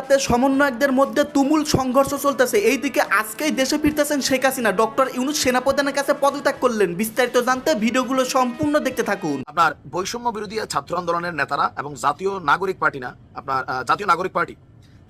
রাতে সমন্বয়কদের মধ্যে তুমুল সংঘর্ষ চলতেছে। এইদিকে আজকেই দেশে ফিরতেছেন শেখ হাসিনা। ডক্টর ইউনুস সেনাপ্রধানের কাছে পদত্যাগ করলেন। বিস্তারিত জানতে ভিডিওগুলো সম্পূর্ণ দেখতে থাকুন। আপনার বৈষম্য বিরোধী ছাত্র আন্দোলনের নেতারা এবং জাতীয় নাগরিক পার্টি না আপনার জাতীয় নাগরিক পার্টি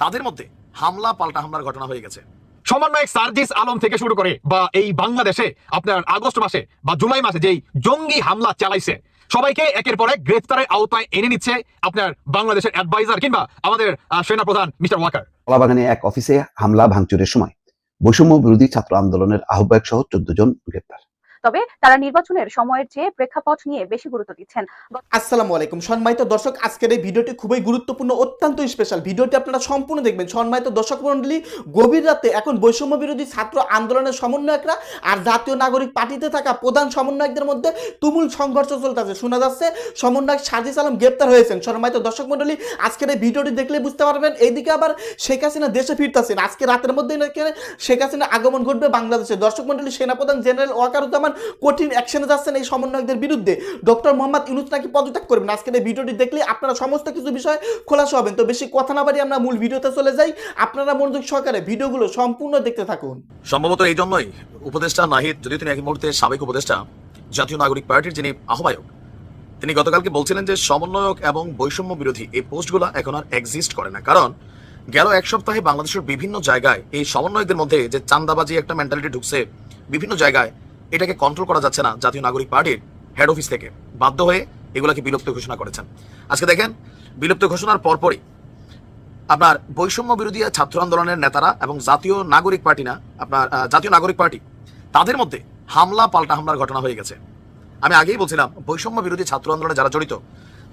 তাদের মধ্যে হামলা পাল্টা হামলার ঘটনা হয়ে গেছে। সমন্বয়ক সার্জিস আলম থেকে শুরু করে বা এই বাংলাদেশে আপনার আগস্ট মাসে বা জুলাই মাসে যেই জঙ্গি হামলা চালাইছে সবাইকে একের পর এক গ্রেফতারের আওতায় এনে নিচ্ছে আপনার বাংলাদেশের অ্যাডভাইজার কিংবা আমাদের সেনা প্রধান মিস্টার ওয়াকার। কলাবাগানে এক অফিসে হামলা ভাঙচুরের সময় বৈষম্য বিরোধী ছাত্র আন্দোলনের আহ্বায়ক সহ চোদ্দ জন গ্রেপ্তার। তবে তারা নির্বাচনের সময়ের চেয়ে প্রেক্ষাপট নিয়ে বেশি গুরুত্ব দিচ্ছেন। আসসালামু আলাইকুম, সম্মানিত দর্শক, আজকের এই ভিডিওটি খুবই গুরুত্বপূর্ণ, অত্যন্ত স্পেশাল ভিডিওটি আপনারা সম্পূর্ণ দেখবেন। সম্মানিত দর্শক মণ্ডলী, গভীর রাতে এখন বৈষম্য বিরোধী ছাত্র আন্দোলনের সমন্বয়করা আর জাতীয় নাগরিক পার্টিতে থাকা প্রধান সমন্বয়কদের মধ্যে তুমুল সংঘর্ষ চলতেছে। শোনা যাচ্ছে, সমন্বয়ক সাজিস আলম গ্রেপ্তার হয়েছেন। সম্মানিত দর্শক মণ্ডলী, আজকের এই ভিডিওটি দেখলে বুঝতে পারবেন, এইদিকে আবার শেখ হাসিনা দেশে ফিরতেছেন। আজকে রাতের মধ্যে শেখ হাসিনা আগমন ঘটবে বাংলাদেশে। দর্শক মণ্ডলী, সেনাপ্রধান জেনারেল ওয়াকার ওয়াকারুজ্জামান কঠিন অ্যাকশনে যাচ্ছেন এই সমন্বয়কদের বিরুদ্ধে। ডক্টর মোহাম্মদ ইউনুস নাকি পদত্যাগ করবেন? আজকের এই ভিডিওটি দেখলে আপনারা সমস্ত কিছু বিষয় খোলাসা হবেন। তো বেশি কথা না বাড়িয়ে আমরা মূল ভিডিওতে চলে যাই। আপনারা মনোযোগ সহকারে ভিডিওগুলো সম্পূর্ণ দেখতে থাকুন। সম্ভবত এই জন্যই উপদেষ্টা নাহিদ যদিও তিনি এক মুহূর্তে সাবেক উপদেষ্টা, জাতীয় নাগরিক পার্টির যিনি আহ্বায়ক, তিনি গতকালকে বলছিলেন যে সমন্বয়ক এবং বৈষম্য বিরোধী এই পোস্টগুলো এখন আর এক্সিস্ট করে না। কারণ গেল এক সপ্তাহে বাংলাদেশের বিভিন্ন জায়গায় এই সমন্বয়কদের মধ্যে যে চান্দাবাজি একটা মেন্টালিটি ঢুকছে, বিভিন্ন জায়গায় এটাকে কন্ট্রোল করা যাচ্ছে না জাতীয় নাগরিক পার্টির হেড অফিস থেকে। বাধ্য হয়ে এগুলাকে বিলুপ্ত ঘোষণা করেছেন। আজকে দেখেন, বিলুপ্ত ঘোষণার পরপরই আপনার বৈষম্য বিরোধী ছাত্র আন্দোলনের নেতারা এবং জাতীয় নাগরিক পার্টি না, আপনার জাতীয় নাগরিক পার্টি, তাদের মধ্যে হামলা পাল্টা হামলার ঘটনা হয়ে গেছে। আমি আগেই বলছিলাম, বৈষম্য বিরোধী ছাত্র আন্দোলনে যারা জড়িত,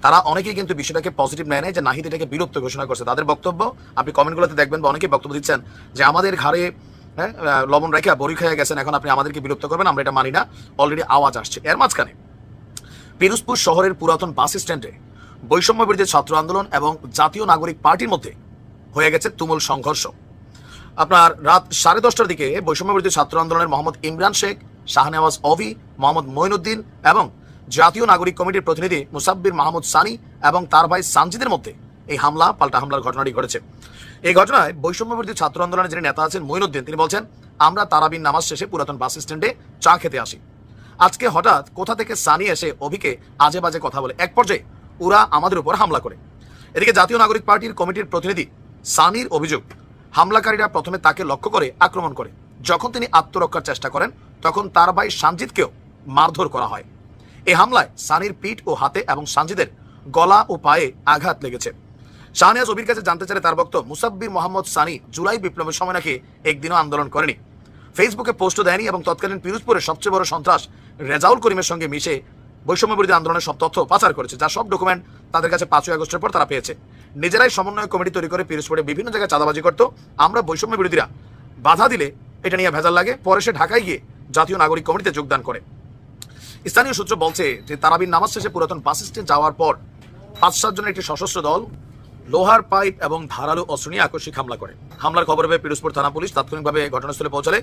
তারা অনেকেই কিন্তু বিষয়টাকে পজিটিভ নেয় নাই যে নাহিদ এটাকে বিলুপ্ত ঘোষণা করছে। তাদের বক্তব্য, আপনি কমেন্টগুলোতে দেখবেন বা অনেকেই বক্তব্য দিচ্ছেন যে আমাদের ঘাড়ে হ্যাঁ লবণ রেখা বড়ি খেয়ে গেছেন, এখন আপনি আমাদেরকে বিলুপ্ত করবেন, আমরা এটা মানি না অলরেডি আওয়াজ আসছে। এর মাঝখানে, পিরোজপুর শহরের পুরাতন বাস স্ট্যান্ডে বৈষম্য বিরোধী ছাত্র আন্দোলন এবং জাতীয় নাগরিক পার্টির মধ্যে হয়ে গেছে তুমুল সংঘর্ষ। আপনার রাত সাড়ে দশটার দিকে বৈষম্য বিরোধী ছাত্র আন্দোলনের মোহাম্মদ ইমরান শেখ, শাহনেওয়াজ অভি, মোহাম্মদ মঈনুদ্দিন এবং জাতীয় নাগরিক কমিটির প্রতিনিধি মুসাব্বির মাহমুদ সানি এবং তার ভাই সানজিদের মধ্যে এই হামলা, পাল্টা হামলার ঘটনাটি ঘটেছে। এই ঘটনায় বৈষম্য বিরোধী ছাত্র আন্দোলনের যিনি নেতা আছেন মঈনুদ্দিন তিনি বলছেন, আমরা তারাবিন নামাজ শেষে পুরাতন বাস স্ট্যান্ডে চা খেতে আসি। আজকে হঠাৎ কোথা থেকে সানি এসে অভিকে আজে বাজে কথা বলে। এক পর্যায়ে ওরা আমাদের উপর হামলা করে। এদিকে জাতীয় নাগরিক পার্টির কমিটির প্রতিনিধি সানির অভিযোগ, হামলাকারীরা প্রথমে তাকে লক্ষ্য করে আক্রমণ করে। যখন তিনি আত্মরক্ষার চেষ্টা করেন, তখন তার ভাই সানজিদকেও মারধর করা হয়। এই হামলায় সানির পিঠ ও হাতে এবং সানজিদের গলা ও পায়ে আঘাত লেগেছে। শাহনিয়াজ অবির কাছে জানতে চাইলে তার বক্তব্য মুসাব্বির মোহাম্মদ সানি জুলাই বিপ্লবের সময় নাকি একদিনও আন্দোলন করেনি। ফেসবুকে পোস্টও দেয়নি এবং তৎকালীন পিরোজপুরের সবচেয়ে বড় সন্ত্রাস রেজাউল করিমের সঙ্গে মিশে বৈষম্য বিরোধী আন্দোলনের সব তথ্য পাচার করেছে যার সব ডকুমেন্ট তাদের কাছে পাঁচই আগস্টের পর তারা পেয়েছে। নিজেরাই সমন্বয় কমিটি তৈরি করে পিরোজপুরে বিভিন্ন জায়গায় চাঁদাবাজি করতো। আমরা বৈষম্য বিরোধীরা বাধা দিলে এটা নিয়ে ভেজাল লাগে। পরে সে ঢাকায় গিয়ে জাতীয় নাগরিক কমিটিতে যোগদান করে। স্থানীয় সূত্র বলছে যে তারাবির নামাজ শেষে পুরাতন বাস স্ট্যান্ড যাওয়ার পর পাঁচ সাতজনের একটি সশস্ত্র দল লোহার পাইপ এবং ধারালো অস্ত্র নিয়ে আকস্মিক হামলা করে। হামলার খবর পেয়ে পিরোজপুর থানা পুলিশ তাৎক্ষণিকভাবে ঘটনাস্থলে পৌঁছালে।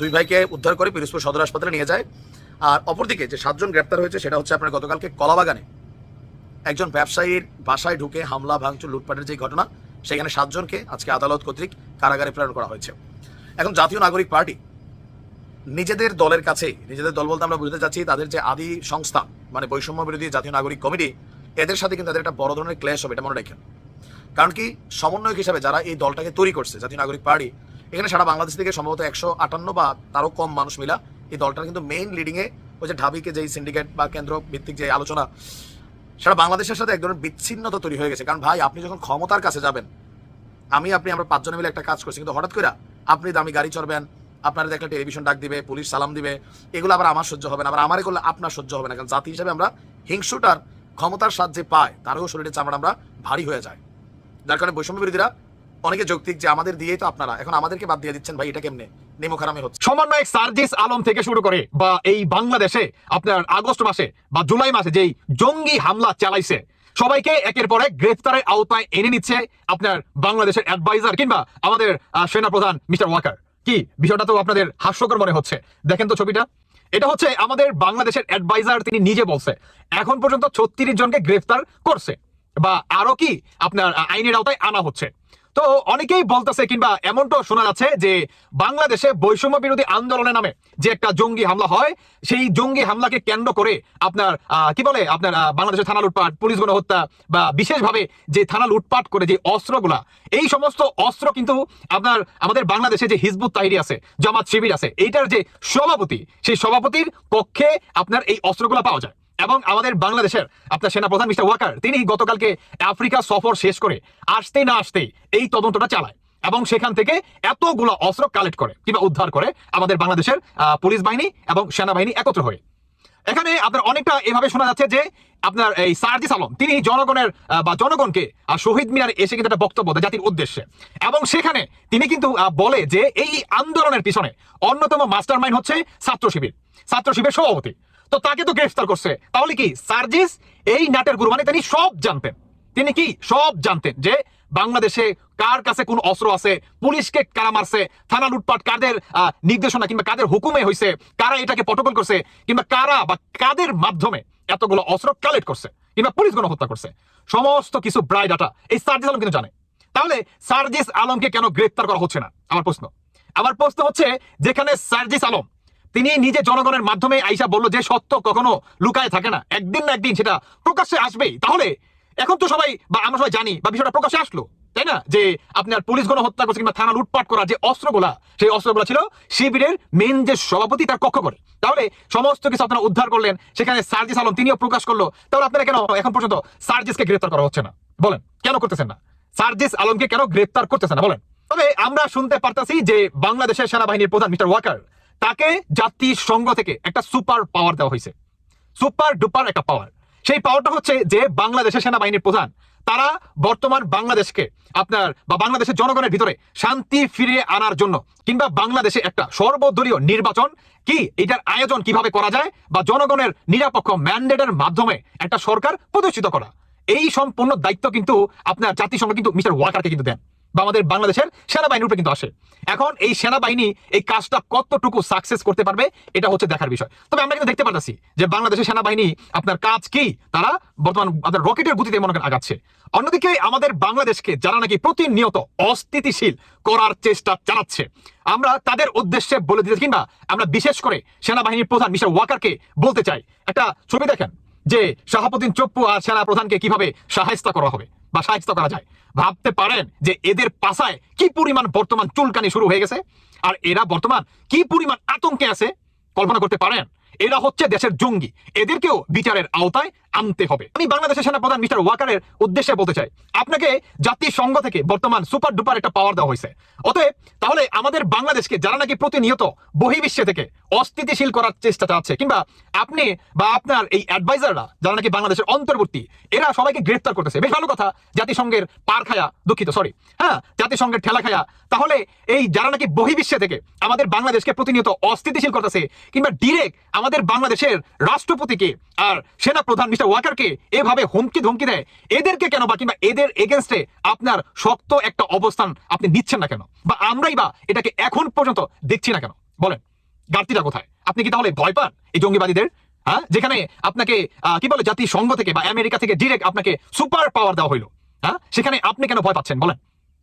দুই ভাইকে উদ্ধার করে পিরোজপুর সদর হাসপাতালে নিয়ে যায়। আর অপরদিকে যে সাতজন গ্রেপ্তার হয়েছে, সেটা হচ্ছে আপনার গতকালকে কলাবাগানে। একজন ব্যবসায়ীর বাসায় ঢুকে হামলা, ভাঙচুর, লুটপাটের যে ঘটনা, সেখানে সাতজনকে আজকে আদালত কর্তৃক কারাগারে প্রেরণ করা হয়েছে। এখন জাতীয় নাগরিক পার্টি নিজেদের দলের কাছে নিজেদের দল বলতে আমরা বুঝতে চাচ্ছি তাদের যে আদি সংস্থা মানে বৈষম্য বিরোধী জাতীয় নাগরিক কমিটি, এদের সাথে কিন্তু তাদের একটা বড় ধরনের ক্লেশ হবে, এটা মনে রাখেন। কারণ কি? সমন্বয়ক হিসাবে যারা এই দলটাকে তৈরি করছে, জাতীয় নাগরিক পার্টি, এখানে সারা বাংলাদেশ থেকে সম্ভবত একশো আটান্ন বা তারও কম মানুষ মিলা এই দলটার কিন্তু মেইন লিডিংয়ে ওই যে ঢাবিকে যেই সিন্ডিকেট বা কেন্দ্র ভিত্তিক যে আলোচনা, সারা বাংলাদেশের সাথে এক ধরনের বিচ্ছিন্নতা তৈরি হয়ে গেছে। কারণ ভাই, আপনি যখন ক্ষমতার কাছে যাবেন, আমি, আপনি, আমরা পাঁচজনে মিলে একটা কাজ করছি, কিন্তু হঠাৎ করে আপনি দামি গাড়ি চড়বেন, আপনার দেখলে টেলিভিশন ডাক দিবে, পুলিশ সালাম দিবে, এগুলো আবার আমার সহ্য হবে না, আবার আমারে করলে আপনার সহ্য হবে না। কারণ জাতি হিসাবে আমরা হিংসুটার ক্ষমতার স্বাদ যে পায়, তারও শরীরে চামড়া আমরা ভারী হয়ে যায়। যার কারণে বৈষম্য বিরোধীরা অনেকে যৌক্তিক যে আমাদের দিয়েই তো আপনারা। এখন আমাদেরকে বাদ দিয়ে দিচ্ছেন ভাই এটা কেমনে? গ্রেফতারের আওতায় এনে নিচ্ছে আপনার বাংলাদেশের অ্যাডভাইজার কিংবা আমাদের আহ, সেনাপ্রধান মিস্টার ওয়াকার। কি বিষয়টা তো আপনাদের হাস্যকর মনে হচ্ছে? দেখেন তো ছবিটা। এটা হচ্ছে আমাদের বাংলাদেশের অ্যাডভাইজার তিনি নিজে বলছে। এখন পর্যন্ত ছত্রিশ জনকে গ্রেফতার করছে। বা আরও কি আপনার আইনের আওতায় আনা হচ্ছে। তো অনেকেই বলতেছে কিংবা এমনটাও শোনা যাচ্ছে যে বাংলাদেশে বৈষম্য বিরোধী আন্দোলনের নামে যে একটা জঙ্গি হামলা হয়, সেই জঙ্গি হামলাকে কেন্দ্র করে আপনার কি বলে আপনার বাংলাদেশের থানা লুটপাট, পুলিশ গণহত্যা বা বিশেষভাবে যে থানা লুটপাট করে যে অস্ত্রগুলা, এই সমস্ত অস্ত্র কিন্তু আপনার আমাদের বাংলাদেশে যে হিজবুত তাহিরি আছে, জামাত শিবির আছে, এইটার যে সভাপতি, সেই সভাপতির কক্ষে আপনার এই অস্ত্রগুলা পাওয়া যায়। এবং আমাদের বাংলাদেশের আপনার সেনাপ্রধান মিস্টার ওয়াকার, তিনি গতকালকে আফ্রিকা সফর শেষ করে আসতেই না আসতেই এই তদন্তটা চালায় এবং সেখান থেকে এতগুলো অস্ত্র কালেক্ট করে কিংবা উদ্ধার করে আমাদের বাংলাদেশের পুলিশ বাহিনী এবং সেনাবাহিনী একত্র হয়ে। এখানে আপনার অনেকটা এভাবে শোনা যাচ্ছে যে আপনার এই সার্জিস আলম, তিনি জনগণের বা জনগণকে শহীদ মিনারে এসে কিন্তু একটা বক্তব্য দেয় জাতির উদ্দেশ্যে। এবং সেখানে তিনি কিন্তু বলে যে এই আন্দোলনের পিছনে অন্যতম মাস্টার মাইন্ড হচ্ছে ছাত্র শিবির। ছাত্র শিবির সভাপতি। তো তাকে তো গ্রেফতার করছে। তাহলে কি সার্জিস, এই নাটের গুরু মানে তিনি সব জানতেন। তিনি কি সব জানতেন যে বাংলাদেশে কার কাছে কোন অস্ত্র আছে, পুলিশকে কারা মারছে, থানা লুটপাট কাদের নির্দেশনা কিংবা কাদের হুকুমে হয়েছে কারা এটাকে পটকল করছে, কিংবা কারা বা কাদের মাধ্যমে এতগুলো অস্ত্র কালেক্ট করছে, কিংবা পুলিশ গণহত্যা করছে। সমস্ত কিছু ব্রাই ডাটা এই সার্জিস আলম কিন্তু জানে। তাহলে সার্জিস আলমকে কেন গ্রেফতার করা হচ্ছে না? আমার প্রশ্ন। আমার প্রশ্ন হচ্ছে, যেখানে সার্জিস আলম তিনি নিজে জনগণের মাধ্যমে আইসা বলল যে সত্য কখনো লুকায় থাকে না। একদিন না একদিন সেটা প্রকাশ্যে আসবেই। তাহলে এখন তো সবাই, বা আমরা সবাই জানি, বা বিষয়টা প্রকাশ্যে আসলো, তাই না? যে আপনার পুলিশ গণ হত্যা করছে কিংবা থানা লুটপাট করা যে অস্ত্রগুলা, সেই অস্ত্রগুলা ছিল শিবিরের মেন যে সভাপতি তার কক্ষ করে। তাহলে সমস্ত কিছু আপনারা উদ্ধার করলেন, সেখানে সার্জিস আলম তিনিও প্রকাশ করল। তাহলে আপনারা কেন এখন পর্যন্ত সার্জিসকে গ্রেফতার করা হচ্ছে না? বলেন, কেন করতেছেন না? সার্জিস আলমকে কেন গ্রেফতার করতেছেন না? বলেন। তবে আমরা শুনতে পারতাছি যে বাংলাদেশের সেনাবাহিনীর প্রধান মিস্টার ওয়াকার তাকে জাতিসংঘ থেকে একটা সুপার পাওয়ার দেওয়া হয়েছে। সুপার ডুপার একটা পাওয়ার। সেই পাওয়ারটা হচ্ছে যে বাংলাদেশের সেনাবাহিনীর প্রধান, তারা বর্তমান বাংলাদেশকে আপনার বা বাংলাদেশের জনগণের ভিতরে শান্তি ফিরিয়ে আনার জন্য কিংবা বাংলাদেশে একটা সর্বদলীয় নির্বাচন কি, এটার আয়োজন কীভাবে করা যায় বা জনগণের নিরাপক্ষ ম্যান্ডেটের মাধ্যমে একটা সরকার প্রতিষ্ঠিত করা। এই সম্পূর্ণ দায়িত্ব কিন্তু আপনার জাতিসংঘ কিন্তু মিস্টার ওয়াকারকে কিন্তু দেন। বা আমাদের বাংলাদেশের সেনাবাহিনীর উপরে কিন্তু আসে। এখন এই সেনাবাহিনী এই কাজটা কতটুকু সাকসেস করতে পারবে, এটা হচ্ছে দেখার বিষয়। তবে আমরা কিন্তু দেখতে পাচ্ছি যে বাংলাদেশের সেনাবাহিনী, আপনার কাজ কি? তারা বর্তমান আপনার রকেটের গতিতে মনে করেন আগাচ্ছে। অন্যদিকে আমাদের বাংলাদেশকে যারা নাকি প্রতিনিয়ত অস্থিতিশীল করার চেষ্টা চালাচ্ছে, আমরা তাদের উদ্দেশ্যে বলে দিতে কিংবা আমরা বিশেষ করে সেনাবাহিনীর প্রধান মিস্টার ওয়াকারকে বলতে চাই। একটা ছবি দেখেন যে শাহাবুদ্দিন চপ্পু আর সেনা প্রধানকে কীভাবে সাহায্য করা হবে। বা সাহিত্য করা যায়। ভাবতে পারেন যে এদের পাশায় কি পরিমাণ বর্তমান চুলকানি শুরু হয়ে গেছে আর এরা বর্তমান কি পরিমাণ আতঙ্কে আছে? কল্পনা করতে পারেন। এরা হচ্ছে দেশের জঙ্গি। এদেরকেও বিচারের আওতায় আনতে হবে। আমি বাংলাদেশের সেনাপ্রধান মিস্টার ওয়াকারের উদ্দেশ্যে বলতে চাই, আপনাকে জাতিসংঘ থেকে বর্তমান সুপার ডুপার একটা পাওয়ার দেওয়া হয়েছে। অতএব, তাহলে আমাদের বাংলাদেশকে যারা নাকি প্রতিনিয়ত বহির্বিশ্বে থেকে অস্থিতিশীল করার চেষ্টা চাচ্ছে কিংবা আপনি বা আপনার এই অ্যাডভাইজাররা যারা নাকি বাংলাদেশের অন্তর্বর্তী, এরা সবাইকে গ্রেফতার করতেছে। বেশ ভালো কথা, জাতিসংঘের পার খায়া দুঃখিত সরি হ্যাঁ জাতিসংঘের ঠেলা খায়া। তাহলে এই যারা নাকি বহির্বিশ্বে থেকে আমাদের বাংলাদেশকে প্রতিনিয়ত অস্থিতিশীল করতেছে, কিংবা ডিরেক্ট আমাদের বাংলাদেশের রাষ্ট্রপতিকে আর সেনা প্রধান মিস্টার ওয়াকারকে এভাবে হুমকি ধমকি দেয়। এদেরকে কেন বা কিংবা এদের এগেনস্টে আপনার শক্ত একটা অবস্থান আপনি নিচ্ছেন না কেন? বা আমরাই বা এটাকে এখন পর্যন্ত দেখছি না কেন? বলেন গার্তিটা কোথায়? আপনি কি তাহলে ভয় পান এই জঙ্গিবাদীদের? হ্যাঁ? যেখানে আপনাকে কি বলে, জাতিসংঘ থেকে বা আমেরিকা থেকে ডিরেক্ট আপনাকে সুপার পাওয়ার দেওয়া হইল। হ্যাঁ? সেখানে আপনি কেন ভয় পাচ্ছেন? বলেন,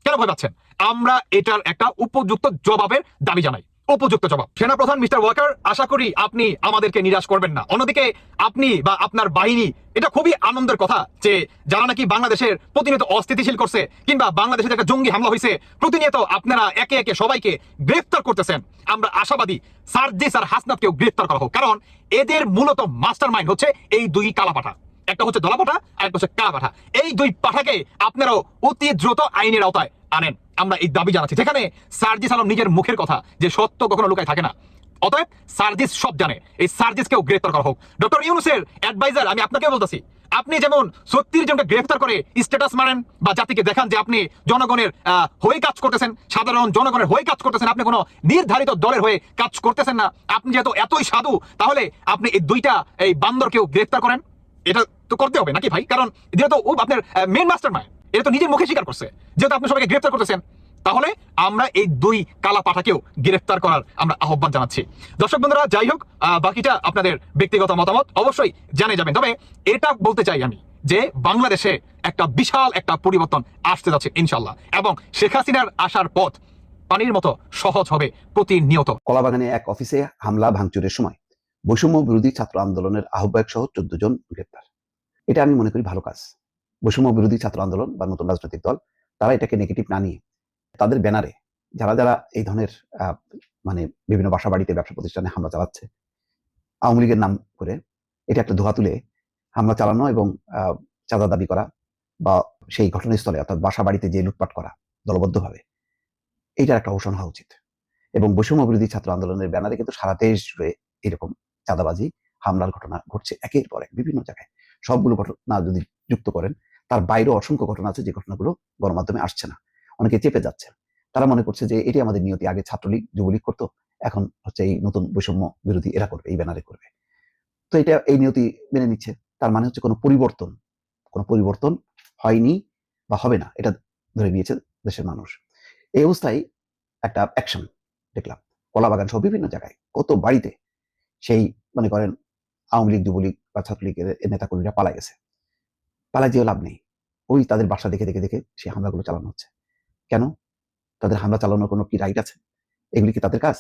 কেন ভয় পাচ্ছেন? আমরা এটার একটা উপযুক্ত জবাবের দাবি জানাই। উপযুক্ত জবাব। সেনাপ্রধান মিস্টার ওয়াকার, আশা করি আপনি আমাদেরকে নিরাশ করবেন না। অন্যদিকে আপনি বা আপনার বাহিনী, এটা খুবই আনন্দের কথা যে যারা নাকি বাংলাদেশের প্রতিনিয়ত অস্থিতিশীল করছে কিংবা বাংলাদেশে একটা জঙ্গি হামলা হয়েছে প্রতিনিয়ত আপনারা একে একে সবাইকে গ্রেফতার করতেছেন। আমরা আশাবাদী সার্জিস আর হাসনাতকেও গ্রেফতার করা হোক। কারণ এদের মূলত মাস্টার মাইন্ড হচ্ছে এই দুই কালাপাঠা। একটা হচ্ছে দলা পাঠা আর একটা হচ্ছে কালা পাঠা এই দুই পাঠাকে আপনারাও অতি দ্রুত আইনের আওতায় আনেন। আমরা এই দাবি জানাচ্ছি। যেখানে সার্জিস আলম নিজের মুখের কথা যে সত্য কখনো লুকায় থাকে না। অতএব সার্জিস সব জানে। এই সার্জিসকেও গ্রেফতার করা হোক। ডক্টর ইউনুসের অ্যাডভাইজার আমি আপনাকে বলতেছি, আপনি যেমন সত্যির জনকে গ্রেফতার করে স্ট্যাটাস মারেন বা জাতিকে দেখান যে আপনি জনগণের হয়ে কাজ করতেছেন, সাধারণ জনগণের হয়ে কাজ করতেছেন, আপনি কোনো নির্ধারিত দলের হয়ে কাজ করতেছেন না, আপনি যেহেতু এতই সাধু, তাহলে আপনি এই দুইটা, এই বান্দরকেও গ্রেফতার করেন। এটা তো করতে হবে নাকি ভাই? কারণ যেহেতু ও আপনার মেন মাস্টার মাইন্ড এটা তো নিজের মুখে স্বীকার করছে। যেহেতু আপনি সবাইকে গ্রেফতার করতেছেন, তাহলে আমরা এই দুই কালা পাঠাকেও গ্রেফতার করার আমরা আহ্বান জানাচ্ছি। দর্শক বন্ধুরা, যাই হোক বাকিটা আপনাদের ব্যক্তিগত মতামত অবশ্যই জানিয়ে যাবেন। তবে এটা বলতে চাই আমি যে বাংলাদেশে একটা বিশাল একটা পরিবর্তন আসতে যাচ্ছে ইনশাল্লাহ এবং শেখ হাসিনার আসার পথ পানির মতো সহজ হবে প্রতিনিয়ত। কলাবাগানে এক অফিসে হামলা ভাঙচুরের সময় বৈষম্য বিরোধী ছাত্র আন্দোলনের আহ্বায়ক সহ চোদ্দ জন গ্রেপ্তার। এটা আমি মনে করি ভালো কাজ। বৈষম্য বিরোধী ছাত্র আন্দোলন বা নতুন রাজনৈতিক দল, তারা এটাকে নেগেটিভ না নিয়ে তাদের ব্যানারে যারা যারা এই ধরনের মানে বিভিন্ন বাসা বাড়িতে ব্যবসা প্রতিষ্ঠানে হামলা চালাচ্ছে, আওয়ামী লীগের নাম করে এটা একটা ধোয়া তুলে হামলা চালানো এবং চাঁদা দাবি করা বা সেই ঘটনাস্থলে অর্থাৎ বাসা বাড়িতে যে লুটপাট করা দলবদ্ধভাবে, এইটার একটা অবসান হওয়া উচিত। এবং বৈষম্য বিরোধী ছাত্র আন্দোলনের ব্যানারে কিন্তু সারা দেশ জুড়ে এরকম চাঁদাবাজি, হামলার ঘটনা ঘটছে একের পর এক বিভিন্ন জায়গায়। সবগুলো ঘটনা যদি যুক্ত করেন তার বাইরেও অসংখ্য ঘটনা আছে, যে ঘটনাগুলো গণমাধ্যমে আসছে না। অনেকে চেপে যাচ্ছে। তারা মনে করছে যে এটি আমাদের নিয়তি। আগে ছাত্রলীগ, যুবলীগ করতো, এখন হচ্ছে এই নতুন বৈষম্য বিরোধী এরা করবে, এই ব্যানারে করবে। তো এটা এই নিয়তি মেনে নিচ্ছে। তার মানে হচ্ছে কোনো পরিবর্তন কোনো পরিবর্তন হয়নি বা হবে না। এটা ধরে নিয়েছে দেশের মানুষ। এই অবস্থায় একটা অ্যাকশন দেখলাম। কলাবাগান সহ বিভিন্ন জায়গায় কত বাড়িতে সেই মনে করেন আওয়ামী লীগ, যুবলীগ বা ছাত্রলীগের নেতাকর্মীরা পালা গেছে। পালা যেও লাভ নেই। ওই তাদের বাসা দেখে দেখে দেখে সেই হামলাগুলো চালানো হচ্ছে। কেন? তাদের হামলা চালানোর কোনো কি রাইট আছে? এগুলি কি তাদের কাজ?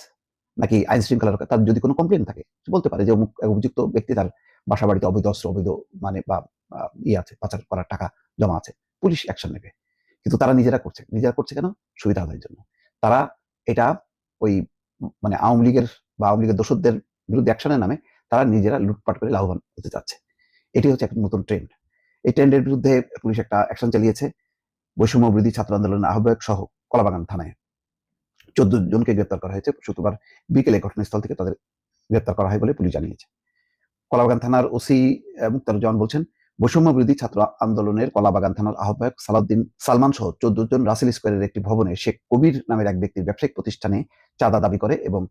নাকি আইন শৃঙ্খলার তার যদি কোনো কমপ্লেন থাকে বলতে পারে যে অমুক অভিযুক্ত ব্যক্তি তার বাসা বাড়িতে অবৈধ, অস্ত্র, অবৈধ মানে বা ইয়ে আছে, পাচার করার টাকা জমা আছে, পুলিশ অ্যাকশন নেবে। কিন্তু তারা নিজেরা করছে। নিজেরা করছে কেন? সুবিধা আদায়ের জন্য। তারা এটা ওই মানে আওয়ামী লীগের বা আওয়ামী লীগের দোষদের বিরুদ্ধে অ্যাকশনের নামে তারা নিজেরা লুটপাট করে লাভবান হতে চাচ্ছে। এটি হচ্ছে একটা নতুন ট্রেন্ড এই বিরুদ্ধে পুলিশ একটা অ্যাকশন চালিয়েছে। বৈষম্য বিরোধী ছাত্র আন্দোলনের আহ্বায়ক সহ কলাবাগান থানায়। চোদ্দ জনকে গ্রেপ্তার করা হয়েছে। শুক্রবার বিকেলে ঘটনাস্থল থেকে তাদের গ্রেপ্তার করা হয় বলে পুলিশ জানিয়েছে। কলাবাগান থানার ওসি মুক্তারুজ্জামান বলছেন, বৈষম্য বিরোধী ছাত্র আন্দোলনের কলাবাগান থানার আহ্বায়ক সালাউদ্দিন সালমান সহ চোদ্দ জন রাসেল স্কোয়ারের একটি ভবনে শেখ কবির নামের এক ব্যক্তির ব্যবসায়িক প্রতিষ্ঠানে চাঁদা দাবি করে এবং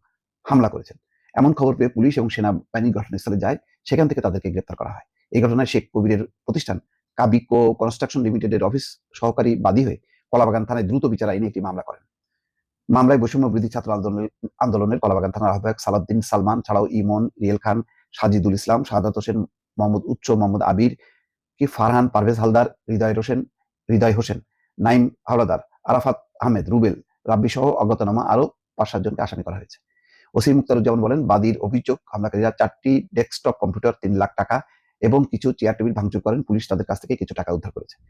হামলা করেছেন। এমন খবর পেয়ে পুলিশ এবং সেনাবাহিনী ঘটনাস্থলে যায়। সেখান থেকে তাদেরকে গ্রেপ্তার করা হয়। এই ঘটনায় শেখ কবিরের প্রতিষ্ঠান কাবিকো কনস্ট্রাকশন লিমিটেডের অফিস সহকারী বাদী হয়ে কলাবাগান থানায় দ্রুত বিচার আইনে একটি মামলা করেন। মামলায় বৈষম্য বিরোধী ছাত্র আন্দোলনের আন্দোলনের কলাবাগান থানার আহ্বায়ক সালাউদ্দিন সালমান ছাড়াও ইমন, রিয়েল খান, সাজিদুল ইসলাম, শাহাদাত হোসেন, মোহাম্মদ উচ্চ, মোহাম্মদ আবির, কি ফারহান, পারভেজ হালদার, হৃদয় হোসেন হৃদয় হোসেন, নাইম হাওলাদার, আরাফাত আহমেদ, রুবেল, রাব্বি সহ অজ্ঞাতনামা আরও পাঁচ সাতজনকে আসামি করা হয়েছে। ওসি মুক্তারুজ্জামান বলেন, বাদীর অভিযোগ, হামলাকারীরা চারটি ডেস্কটপ কম্পিউটার, তিন লাখ টাকা এবং কিছু চেয়ার টেবিল ভাঙচুর করেন, পুলিশ তাদের কাছ থেকে কিছু টাকা উদ্ধার করেছে।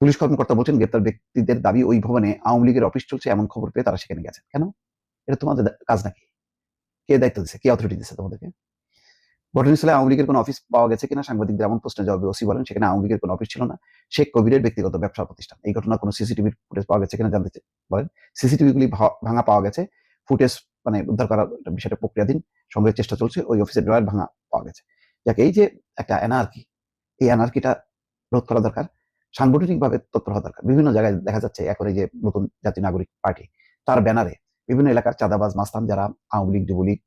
পুলিশ কর্মকর্তা বলছেন, গ্রেপ্তার ব্যক্তিদের দাবি ওই ভবনে আওয়ামী লীগের অফিস চলছে, এমন খবর পেয়ে তারা সেখানে গেছে। কেন? এটা তোমাদের কাজ নাকি? কে দায়িত্ব দিচ্ছে কে অথরিটি দিচ্ছে তোমাদেরকে? ঘটনাস্থলে আওয়ামী লীগের কোনো অফিস পাওয়া গেছে কিনা? সাংবাদিকদের এমন প্রশ্নের জবাবে ওসি বলেন, সেখানে আওয়ামী লীগের কোনো অফিস ছিল না। শেখ কবিরের ব্যক্তিগত ব্যবসা প্রতিষ্ঠান। এই ঘটনা কোনো সিসিটিভির ফুটেজ পাওয়া গেছে কিনা জানতে বলেন। সিসিটিভি গুলি ভা- ভাঙা পাওয়া গেছে। ফুটেজ মানে উদ্ধার করার বিষয়টা প্রক্রিয়াধীন। সংগ্রহের চেষ্টা চলছে। ওই অফিসের ড্রয়ার ভাঙা পাওয়া গেছে। যাকে, এই যে একটা এনআরকি এই এনআরকিটা রোধ করা দরকার সাংগঠনিক ভাবে তৎপর হওয়া দরকার। বিভিন্ন জায়গায় দেখা যাচ্ছে এখন এই যে নতুন জাতীয় নাগরিক পার্টি, তার ব্যানারে বিভিন্ন এলাকার চাঁদাবাজ, মাস্তান যারা আওয়ামী লীগ যুবলীগ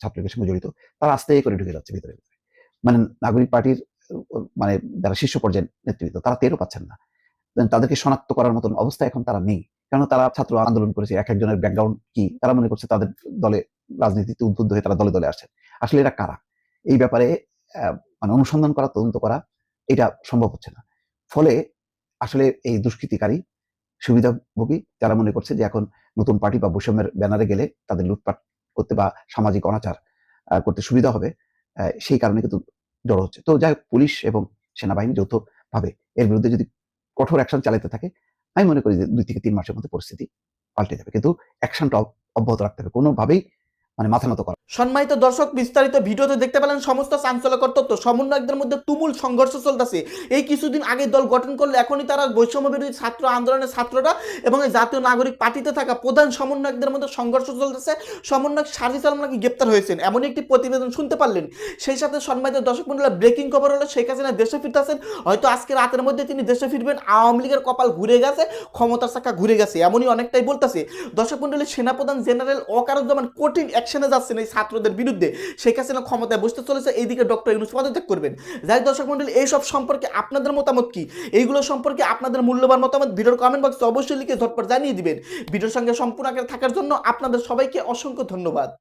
ছাত্রলীগের সঙ্গে জড়িত, তারা আস্তে করে ঢুকে যাচ্ছে ভিতরে ভিতরে। মানে নাগরিক পার্টির মানে যারা শীর্ষ পর্যায়ের নেতৃত্ব, তারা টেরও পাচ্ছেন না। তাদেরকে শনাক্ত করার মতন অবস্থা এখন তারা নেই। কারণ তারা ছাত্র আন্দোলন করেছে, এক একজনের ব্যাকগ্রাউন্ড কি, তারা মনে করছে তাদের দলে রাজনীতিতে উদ্বুদ্ধ হয়ে তারা দলে দলে আসছে। আসলে এরা কারা? এই ব্যাপারে মানে অনুসন্ধান করা, তদন্ত করা, এটা সম্ভব হচ্ছে না। ফলে আসলে এই দুষ্কৃতিকারী, সুবিধাভোগী যারা মনে করছে যে এখন নতুন পার্টি বা বৈষম্যের ব্যানারে গেলে তাদের লুটপাট করতে বা সামাজিক অনাচার করতে সুবিধা হবে সেই কারণে কিন্তু জড়ো হচ্ছে। তো যাই পুলিশ এবং সেনাবাহিনী যৌথভাবে এর বিরুদ্ধে যদি কঠোর অ্যাকশন চালাতে থাকে, আমি মনে করি যে দুই থেকে তিন মাসের মধ্যে পরিস্থিতি পাল্টে যাবে। কিন্তু অ্যাকশনটা অব্যাহত রাখতে হবে। কোনোভাবেই মানে মাথা নত করা। সম্মানিত দর্শক, বিস্তারিত ভিডিওতে দেখতে পেলেন সমস্ত চাঞ্চল্যকর তথ্য। সমন্বয়কদের মধ্যে তুমুল সংঘর্ষ চলতেছে। এই কিছুদিন আগে দল গঠন করলে এখনই তারা বৈষম্য বিরোধী ছাত্র আন্দোলনের ছাত্ররা এবং এই জাতীয় নাগরিক পার্টিতে থাকা প্রধান সমন্বয়কদের মধ্যে সংঘর্ষ চলতেছে। সমন্বয়ক সাজি সালাম নাকি গ্রেপ্তার হয়েছেন এমন একটি প্রতিবেদন শুনতে পারলেন। সেই সাথে সম্মানিত দর্শক মন্ডলের ব্রেকিং খবর হলো, শেখ হাসিনা দেশে ফিরতেছেন হয়তো আজকে রাতের মধ্যে তিনি দেশে ফিরবেন। আওয়ামী লীগের কপাল ঘুরে গেছে, ক্ষমতার চাকা ঘুরে গেছে, এমনই অনেকটাই বলতেছে। দর্শক মন্ডলের সেনাপ্রধান জেনারেল অকারুজ্জামান কঠিন অ্যাকশনে যাচ্ছেন এই ছাত্রদের বিরুদ্ধে। শেখ হাসিনা ক্ষমতায় বসতে চলেছে, এইদিকে ডক্টর ইউনুস পদত্যাগ করবেন। যাই দর্শক মন্ডলী এইসব সম্পর্কে আপনাদের মতামত কি? এইগুলো সম্পর্কে আপনাদের মূল্যবান মতামত ভিডিওর কমেন্ট বক্সে অবশ্যই লিখে ঝটপট জানিয়ে দিবেন। ভিডিওর সঙ্গে সম্পূর্ণ আকারে থাকার জন্য আপনাদের সবাইকে অসংখ্য ধন্যবাদ।